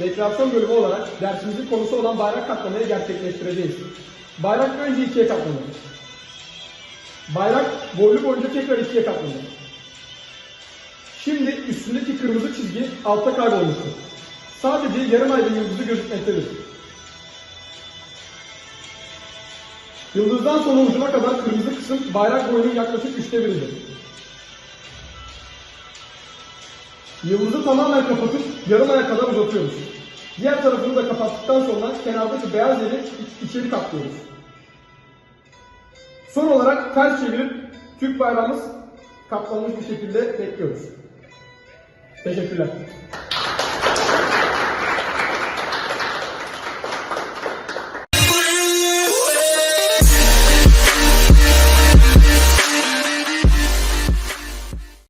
rekreasyon bölümü olarak dersimizin konusu olan bayrak katlamayı gerçekleştireceğiz. Bayrak önce ikiye katlanır. Bayrak boylu boyunca tekrar ikiye katlanır. Şimdi üstündeki kırmızı çizgi altta kaybolmuştur. Sadece yarım ayda yıldızı gözükmektedir. Yıldızdan sonra ucuna kadar kırmızı kısım bayrak boyunun yaklaşık üçte biridir. Yıldızı tamamen kapatıp yarım aya kadar uzatıyoruz. Diğer tarafını da kapattıktan sonra kenardaki beyaz yeri iç- içeri katlıyoruz. Son olarak ters çevirip Türk bayrağımız katlanmış bir şekilde bekliyoruz. Teşekkürler.